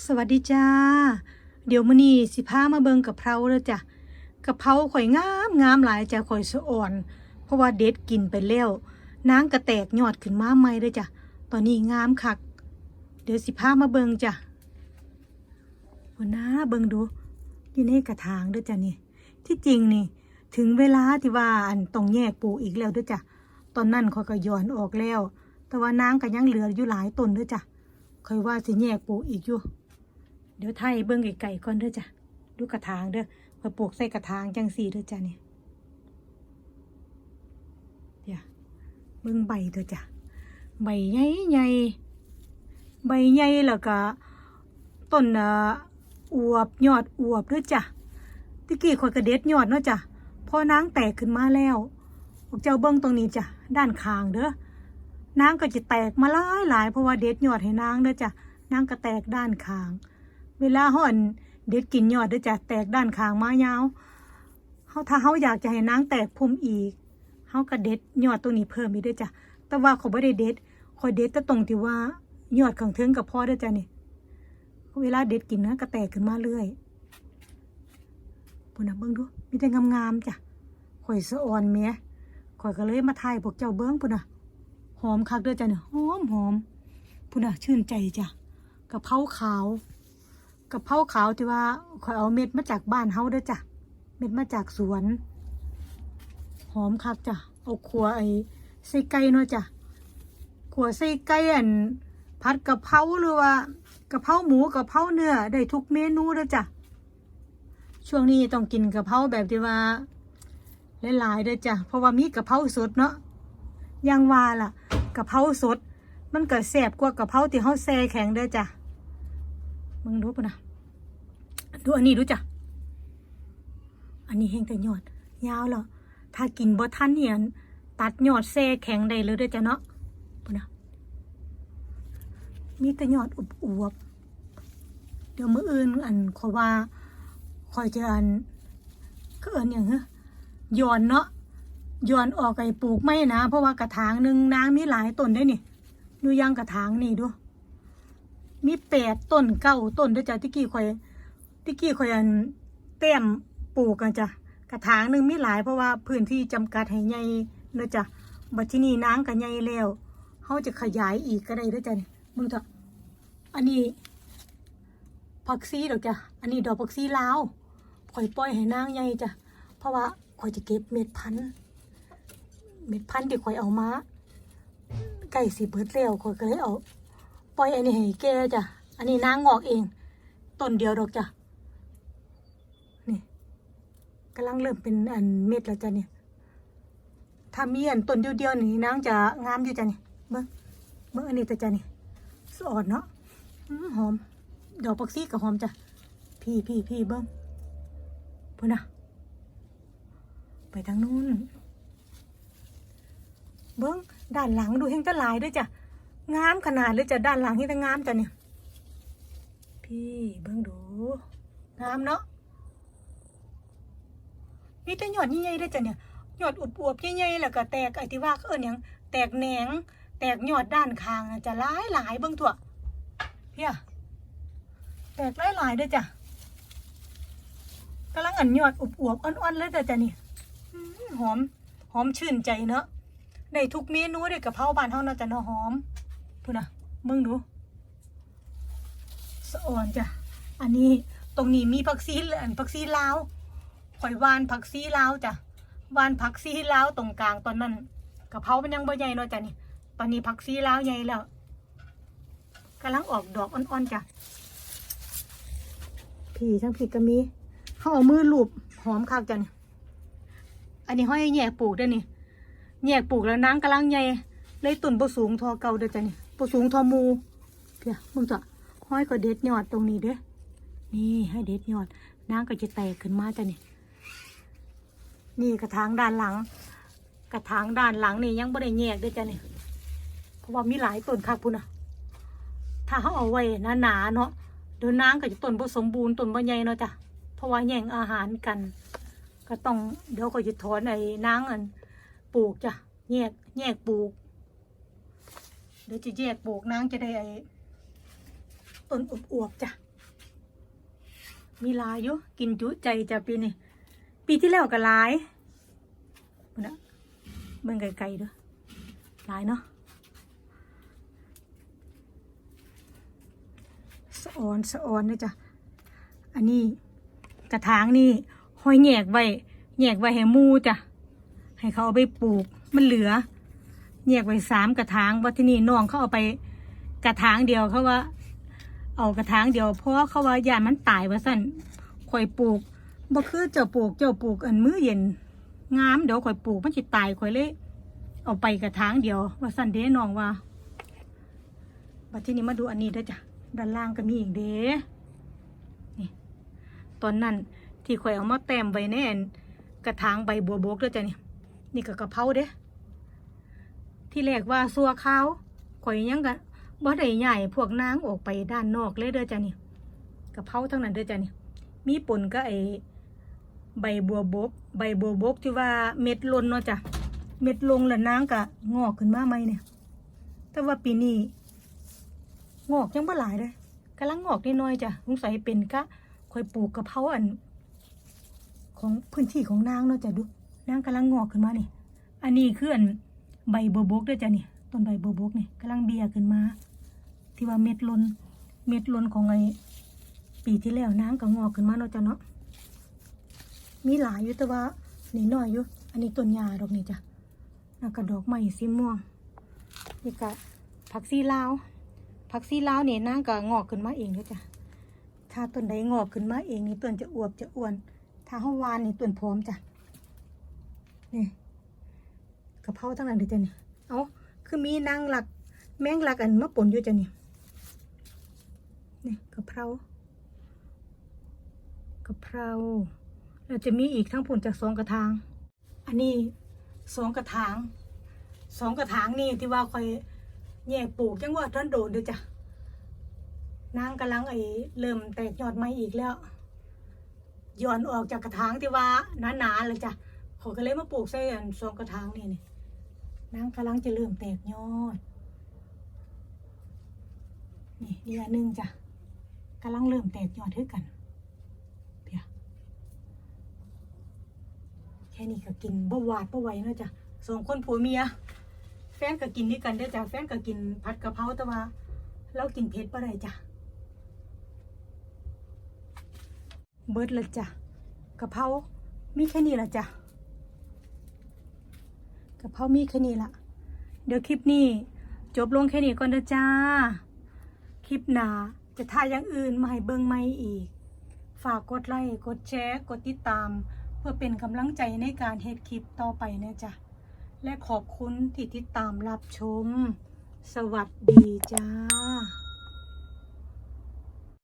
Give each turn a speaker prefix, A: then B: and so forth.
A: สวัสดีจ้า เดี๋ยวมื้อนี้สิพามาเบิ่งกับเพราเด้อจ้ะกะเพราข่อยงามงามหลายจ้ะข่อยสะอ่อน เพราะว่าเด็ดกินไปแล้วนางกระแตกยอดขึ้นมาใหม่เด้อจ้ะตอนนี้งามคัก เดี๋ยวสิพามาเบิ่งจ้ะวันน้าเบิ่งดูอยู่ในกระถางเด้อจ้ะนี่ ที่จริงนี่ ถึงเวลาที่ว่าอันต้องแยกปลูกอีกแล้วเด้อจ้ะตอนนั้นข่อยก็ย้อนออกแล้ว แต่ว่านางก็ยังเหลืออยู่หลายต้นเด้อจ้ะข่อยว่าสิแยกปลูกอีกอยู่ ดี๋ยวไทยเบิ่งไก่ก่อนเด้อจ้ะดูกระถางเด้อพอปลูกใส่กระถางจังสีเด้อจ้ะเนี่ยเดี๋ยวเบิ่งใบเด้อจ้ะใบใหญ่ใหญ่ใบใหญ่แล้วก็ต้นอ่ออวบยอดอวบเด้อจ้ะตะกี้ข่อยกระเด็ดยอดเนาะจ้ะพอนางแตกขึ้นมาแล้วพวกเจ้าเบิ่งตรงนี้จ้ะด้านข้างเด้อนางก็จะแตกมาหลายหลายเพราะว่าเด็ดยอดให้นางเด้อจ้ะนางก็แตกด้านข้าง เวลาห่อนเด็ดกินยอดเด้อจ้ะแตกด้านข้างมายาวเฮาถ้าเฮาอยากจะให้นางแตกพุ่มอีกเฮาก็เด็ดยอดตรงนี้เพิ่มอีกเด้อจ้ะแต่ว่าเขาบ่ได้เด็ดคอยเด็ดแต่ตรงที่ว่ายอดข้างเทิงกับพ่อเด้อจ้ะนี่เวลาเด็ดกินนะก็แตกขึ้นมาเรื่อยพุ่นนะเบิ่งดูมีแต่งามๆจ้ะข่อยสะอ่อนแหมข่อยก็เลยมาถ่ายพวกเจ้าเบิ่งพุ่นนะหอมคักเด้อจ้ะเนี่ยหอมหอมพุ่นนะชื่นใจจ้ะกะเพราขาว กะเพราขาวที่ว่าข่อยเอาเม็ดมาจากบ้านเฮาเด้อจ้ะ เม็ดมาจากสวน หอมคักจ้ะ เอาขัวไอ้ใส่ไก่เนาะจ้ะขัวใส่ไก่อันผัดกะเพราหรือว่ากะเพราหมูกะเพราเนื้อได้ทุกเมนูเด้อจ้ะ ช่วงนี้ต้องกินกะเพราแบบที่ว่าหลายๆเด้อจ้ะ เพราะว่ามีกะเพราสดเนาะยังว่าล่ะกะเพราสด มันก็แซ่บกว่ากะเพราที่เฮาแช่แข็งเด้อจ้ะ มึงดูปะนะดูอันนี้ดูจ้ะอันนี้แห้งแต่ยอด ยาวแล้วถ้ากินบ่ทันเนี่ยตัดยอดแซ่แข็งได้เลยด้อจ้ะเนาะปะนะมีแต่ยอดอุบอวบเดี๋ยวมื้ออื่นอันขอว่าคอยจะอันก็เอินอย่างเฮ้ยย้อนเนาะย้อนออกไอ้ปลูกไม่นะ เพราะว่ากระถางหนึ่งนางมีหลายต้นได้นี่ดูยางกระถางนี่ดู มีแปดต้นเก้าต้นด้วยจ้ะที่กี้ข่อยที่กี้ข่อยอันเต็มปลูกกันจ้ะกระถางหนึ่งมีหลายเพราะว่าพื้นที่จำกัดให้ใหญ่เนะจ้ะบัดที่นี่นางก็ใหญ่แล้วเขาจะขยายอีกก็ได้ด้วยจ้ะนี่มึงเถอะอันนี้ผักซีดอกจ้ะอันนี้ดอกผักซีลาวข่อยปล่อยให้นางใหญ่จ้ะเพราะว่าข่อยจะเก็บเม็ดพันธุ์เม็ดพันธุ์ที่ข่อยเอามาใกล้สิเบิดแล้วข่อยก็เลยเอา อยอันนี้ให้แกจ้ะ อันนี้นางงอกเอง ต้นเดียวดอกจ้ะ นี่กำลังเริ่มเป็นอันเม็ดแล้วจ้ะเนี่ยถ้ามีอันต้นเดียวๆนี่นางจะงามอยู่จ้ะนี่เบิ้งเบิ้งอันนี้จ้ะนี่สอดเนาะหอม ดอกปักซี่กับหอมจ้ะ พี่พี่พี่เบิ้งพูดนะไปทางนู้น เบิ้งด้านหลังดูเฮงจะลายด้วยจ้ะ งามขนาดเลยจะด้านหลังนี่แต่งามจ้ะเนี่ย พี่เบิ่งดูงามเนาะมีแต่หยอดใหญ่ๆเลยจ้ะเนี่ยหยอดอุดอวบใหญ่ๆแล้วก็แตกไอ้ที่ว่าเขาเอิ้นหยังแตกแหนง แตกหยอดด้านข้างนะจะหลายหลายเบิ่งทั่วเพี่ยแตกหลายหลายเด้อจ้ะกำลังอันหยอดอุบอวบๆอ่อนๆเลยจ้ะจ้ะนี่อื้อหอมหอมชื่นใจเนาะได้ทุกเมนูเลยกับเพราบานเฮาเนาะจ้ะเนาะหอม พูนะมึงดูสะอ่อนจ้ะ อันนี้ตรงนี้มีผักซีอันผักซีลาวข่อยวานผักซีลาวจ้ะวานผักซีลาวตรงกลางตอนนั้นกระเพรามันยังบ่ใหญ่เนาะจ้ะนี่ ตอนนี้ผักซีลาวใหญ่แล้วกำลังออกดอกอ่อนๆจ้ะผีทั้งผีก็มีเขาเอามือลูบหอมคักจ้ะนี่อันนี้ห้อยแย่ปลูกด้วยนี่แยกปลูกแล้วนางกำลังใหญ่เลยตุ่นบ่สูงทอเก่าเด้อจ้ะนี่ บ่สูงทอมูเพียมึงจะห้อยก็เด็ดยอดตรงนี้เด้นี่ให้เด็ดยอดนางก็จะแตกขึ้นมาจ้ะนี่นี่กระถางด้านหลัง กระถางด้านหลังนี่ยังบ่ได้แยกเด้อจ้ะนี่เพราะว่ามีหลายต้นคักพุ่นน่ะถ้าเขาเอาไว้หนาๆเนาะเดี๋ยวนางก็จะต้นบ่สมบูรณ์ต้นบ่ใหญ่เนาะจ้ะเพราะว่าแย่งอาหารกัน ก็ต้องเดี๋ยวก็จะถอนไอ้นางอันปลูกจ้ะแยกแยกปลูก ดี๋ยวจะแยกปลูกนางจะได้ไอ้ต้นอวบๆจ้ะ มีลายอยู่กินจุใจจ้ะปีนี้ ปีที่แล้วก็ลายพุ่นะเบิ่งไกลๆด้วยลายเนาะสะออนสะออนเลยจ้ะอันนี้กระถางนี่ห้อยแยกไว้แยกไว้ให้มูจ้ะ ให้เขาเอาไปปลูกมันเหลือ แยกไว้สามกระถางว่าที่นี่น้องเขาเอาไปกระถางเดียวเขาว่า เอากระถางเดียว เพราะเขาว่ายานมันตายว่าสั่นข่อยปลูกบ่คือเจ้าปลูกเจ้าปลูกอันมื้อเย็นงามเดี๋ยวข่อยปลูกมันสิตายข่อยเลยเอาไปกระถางเดียว ว่าสั่นเด้น้องว่าบัดที่นี้มาดูอันนี้ด้อจ้ะด้านล่างก็มีอีกเด้นี่ตอนนั้นที่ข่อยเอามาแต้มไว้ในอันกระถางใบบัวบกด้อจ้ะนี่นี่ก็กระเพราเด้ ที่แรกว่าซัวเขาข่อยยังกะบ่ได้ใหญ่พวกนางออกไปด้านนอกเลยเด้อจ้ะนี่กระเพราทั้งนั้นเด้อจ้ะนี่มีป่นก็ไอใบบัวบก ใบบัวบกที่ว่าเม็ดลนเนาะจ้ะเม็ดลงแล้วนางกะงอกขึ้นมาใหม่เนี่ย แต่ว่าปีนี้งอกยังบ่หลายเลยกำลังงอกนิดหน่อยจ้ะสงสัยเป็นกะค่อยปลูกกระเพราอัน ของพื้นที่ของนางเนาะจ้ะดูนางกำลังงอกขึ้นมานี่ อันนี้คืออัน ใบบัวบกด้วยจ้ะนี่ต้นใบบัวบกนี่กำลังเบียขึ้นมา ที่ว่าเม็ดลนเม็ดลนของไอปีที่แล้วนางก็งอกขึ้นมาเนาะจ้ะเนาะมีหลายอยู่แต่ว่านี่น้อยอยู่อันนี้ต้นยาดอกนี่จ้ะแล้วก็ดอกไม้สีม่วงนี่ก็ผักซีลาวผักซีลาวเนี่ยนางก็งอกขึ้นมาเองเด้อจ้ะถ้าต้นใดงอกขึ้นมาเองนี่ต้นจะอวบจะอ้วน ถ้าเฮาวานนี่ต้นพร้อมจ้ะนี่ กะเพราทั้งนั้นเลยจ้ะนี่เอาคือมีนางหลัก แมงหลักอันมะปนอยู่จ้ะนี่นี่กะเพรากะเพราแล้วจะมีอีกทั้งผลจากสองกระถาง อันนี้สองกระถางสองกระถางนี่ที่ว่าคอยแยกปลูกยังว่าท่านโดดเด้อจ้ะนางกำลังไอ้เริ่มแตกยอดไม้อีกแล้วย้อนออกจากกระถางที่ว่าหนาๆเลยจ้ะเขาก็เลยมาปลูกใส่อันสองกระถางนี่นี่ นางกำลังจะเริ่มแตกยอด นี่นี่อันหนึ่งจ้ะกำลังเริ่มแตกยอดด้วยกันเพียแค่นี้ก็กินบ่หวาดบ่ไหวนะจ้ะสองคนผัวเมีย แฟนก็กินด้วยกันเด้จ้ะแฟนก็กินผัดกะเพราแต่ว่าเรากินเผ็ดบ่ได้จ้ะเบิดละจ้ะกะเพรามีแค่นี้ละจ้ะ กะเพรามีแค่นี้ละเดี๋ยวคลิปนี้ จบลงแค่นี้ก่อนนะจ้า คลิปหนาจะถ่ายอย่างอื่นมาให้เบิ่งไม่อีก ฝากกดไลค์กดแชร์กดติดตาม เพื่อเป็นกำลังใจในการเฮ็ดคลิปต่อไปนะจ๊ะและขอบคุณที่ติดตามรับชม สวัสดีจ้า